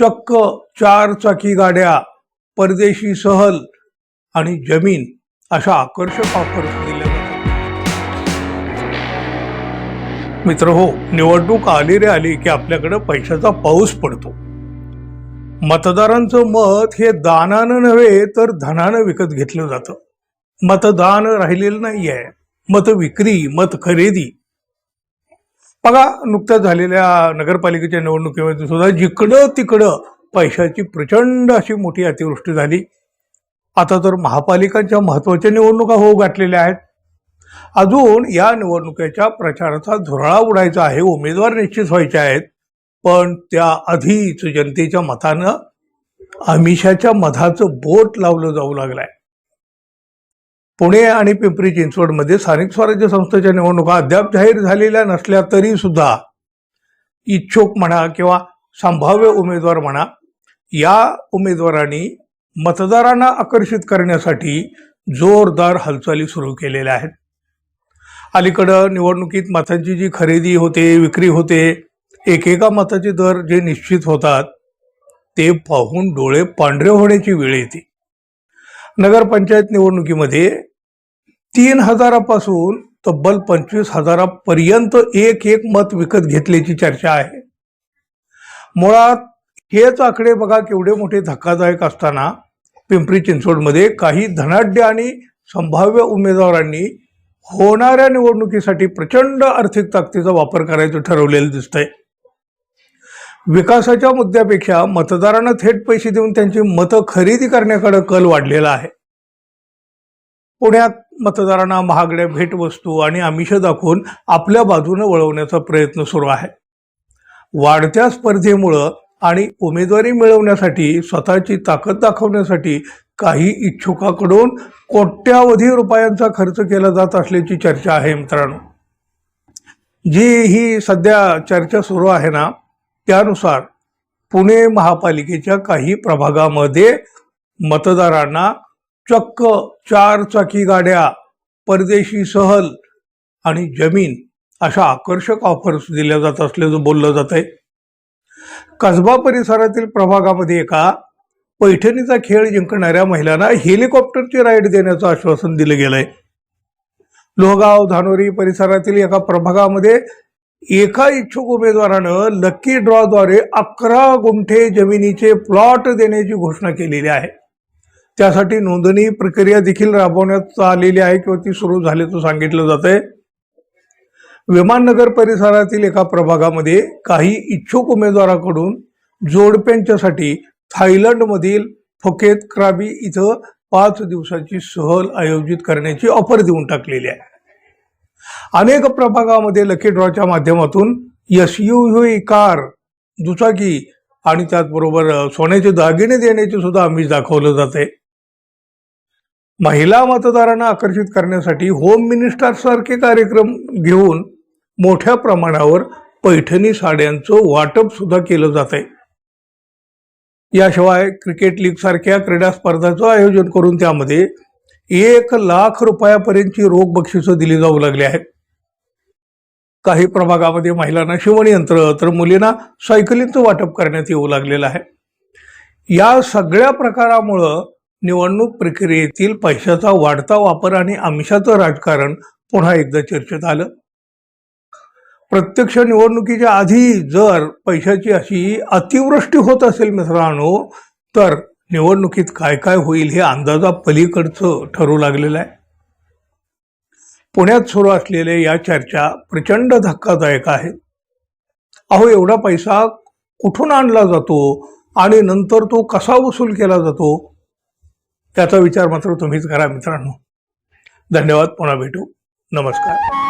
चक्क चार चाकी गाड्या परदेशी सहल आणि जमीन अशा आकर्षक ऑफर्स दिल्या जातात. मित्र हो निवडणूक आली रे आली की आपल्याकडे पैशाचा पाऊस पडतो. मतदारांचं मत हे दानानं नव्हे तर धनानं विकत घेतलं जातं. मतदान राहिलेलं नाहीये. मत विक्री मत खरेदी बघा नुकत्याच झालेल्या नगरपालिकेच्या निवडणुकीमध्ये सुद्धा जिकडं तिकडं पैशाची प्रचंड अशी मोठी अतिवृष्टी झाली. आता तर महापालिकांच्या महत्त्वाच्या निवडणुका होऊ गाठलेल्या आहेत. अजून या निवडणुकीच्या प्रचाराचा झुरळा उडायचा आहे उमेदवार निश्चित व्हायचे आहेत. पण त्या आधीच जनतेच्या मतानं आमिषाच्या मधाचं बोट लावलं जाऊ लागलंय. पुणे आणि पिंपरी चिंचवडमध्ये स्थानिक स्वराज्य संस्थेच्या निवडणुका अद्याप जाहीर झालेल्या नसल्या तरी सुद्धा इच्छुक म्हणा किंवा संभाव्य उमेदवार म्हणा या उमेदवारांनी मतदारांना आकर्षित करण्यासाठी जोरदार हालचाली सुरू केलेल्या आहेत. अलीकडं निवडणुकीत मतांची जी खरेदी होते विक्री होते एकेका मताचे दर जे निश्चित होतात ते पाहून डोळे पांढरे होण्याची वेळ येते. नगरपंचायत निवडणुकीमध्ये तीन हजारापासून तब्बल पंचवीस हजारापर्यंत एक एक मत विकत घेतल्याची चर्चा आहे. मुळात हेच आकडे बघा केवढे मोठे धक्कादायक असताना पिंपरी चिंचवडमध्ये काही धनाढ्य आणि संभाव्य उमेदवारांनी होणाऱ्या निवडणुकीसाठी प्रचंड आर्थिक ताकदीचा वापर करायचं ठरवलेलं दिसतंय. विकासाच्या मुद्द्यापेक्षा मतदारांना थेट पैसे देऊन त्यांची मतं खरेदी करण्याकडे कल वाढलेला आहे. पुण्यात मतदारांना महागड्या भेटवस्तू आणि आमिष दाखवून आपल्या बाजूने वळवण्याचा प्रयत्न सुरू आहे. वाढत्या स्पर्धेमुळं आणि उमेदवारी मिळवण्यासाठी स्वतःची ताकद दाखवण्यासाठी काही इच्छुकाकडून कोट्यावधी रुपयांचा खर्च केला जात असल्याची चर्चा आहे मित्रांनो. जी ही सध्या चर्चा सुरू आहे ना त्यानुसार पुणे महापालिकेच्या काही प्रभागामध्ये मतदारांना चक्क चार चाकी गाड्या परदेशी सहल आणि जमीन अशा आकर्षक ऑफर्स दिल्या जात असल्याचं बोललं जात आहे. कसबा परिसरातील प्रभागामध्ये एका पैठणीचा खेळ जिंकणाऱ्या महिलांना हेलिकॉप्टरची राईड देण्याचं आश्वासन दिलं गेलंय. लोहगाव धानोरी परिसरातील एका प्रभागामध्ये एका इच्छुक उमेदवारानं लकी ड्रॉद्वारे अकरा गुंठे जमिनीचे प्लॉट देण्याची घोषणा केलेली आहे. त्यासाठी नोंदणी प्रक्रिया देखील राबवण्यात आलेली आहे किंवा ती सुरू झाल्याचं सांगितलं जात आहे विमाननगर परिसरातील एका प्रभागामध्ये काही इच्छुक उमेदवाराकडून जोडप्यांच्यासाठी थायलंडमधील फुकेत क्राबी इथं पाच दिवसाची सहल आयोजित करण्याची ऑफर देऊन टाकलेली आहे. अनेक प्रभागामध्ये लकी ड्रॉच्या माध्यमातून एस यू कार दुचाकी आणि त्याचबरोबर सोन्याचे दागिने देण्याचे सुद्धा आम्ही दाखवलं जाते महिला मतदारांना आकर्षित करण्यासाठी होम मिनिस्टरसारखे कार्यक्रम घेऊन मोठ्या प्रमाणावर पैठणी साड्यांचं वाटप सुद्धा केलं जात आहे. याशिवाय क्रिकेट लीग सारख्या क्रीडा स्पर्धाचं आयोजन करून त्यामध्ये एक लाख रुपयापर्यंतची रोख बक्षिसं दिली जाऊ लागली आहेत. काही प्रभागामध्ये महिलांना शिवणयंत्र तर मुलींना सायकलींचं वाटप करण्यात येऊ लागलेलं आहे. या सगळ्या प्रकारामुळं निवडणूक प्रक्रियेतील पैशाचा वाढता वापर आणि आमिषाचं राजकारण पुन्हा एकदा चर्चेत आलं. प्रत्यक्ष निवडणुकीच्या आधी जर पैशाची अशी अतिवृष्टी होत असेल मित्रांनो तर निवडणुकीत काय काय होईल हे अंदाजा पलीकडचं ठरू लागलेलं आहे. पुण्यात सुरू असलेल्या या चर्चा प्रचंड धक्कादायक आहेत अहो एवढा पैसा कुठून आणला जातो आणि नंतर तो कसा वसूल केला जातो? त्याचा विचार मात्र तुम्हीच करा मित्रांनो. धन्यवाद पुन्हा भेटू. नमस्कार.